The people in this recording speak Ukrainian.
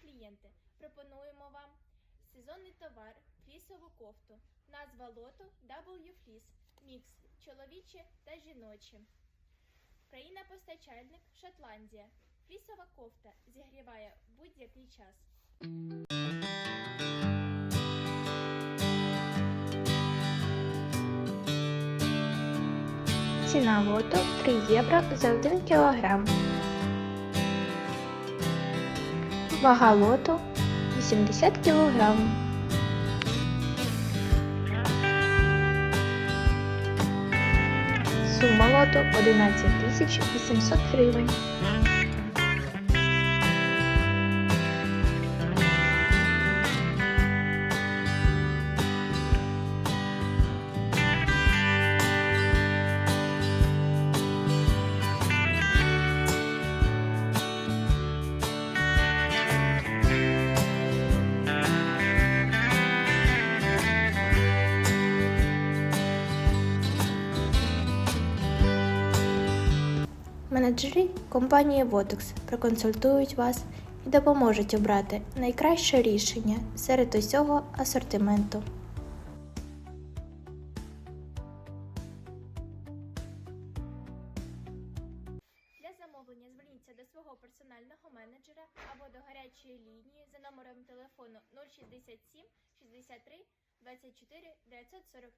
клієнти, пропонуємо вам сезонний товар, флісову кофту. Назва лоту W Fleece. Мікс чоловіче та жіноче. Країна-постачальник Шотландія. Флісова кофта зігріває будь-який час. Ціна лоту 3 євро за 1 кг. Вага лоту 80 кг. Сума лоту 11 800 гривень. Менеджери компанії Votex проконсультують вас і допоможуть обрати найкраще рішення серед усього асортименту. Для замовлення зверніться до свого персонального менеджера або до гарячої лінії за номером телефону 067 63 24 943.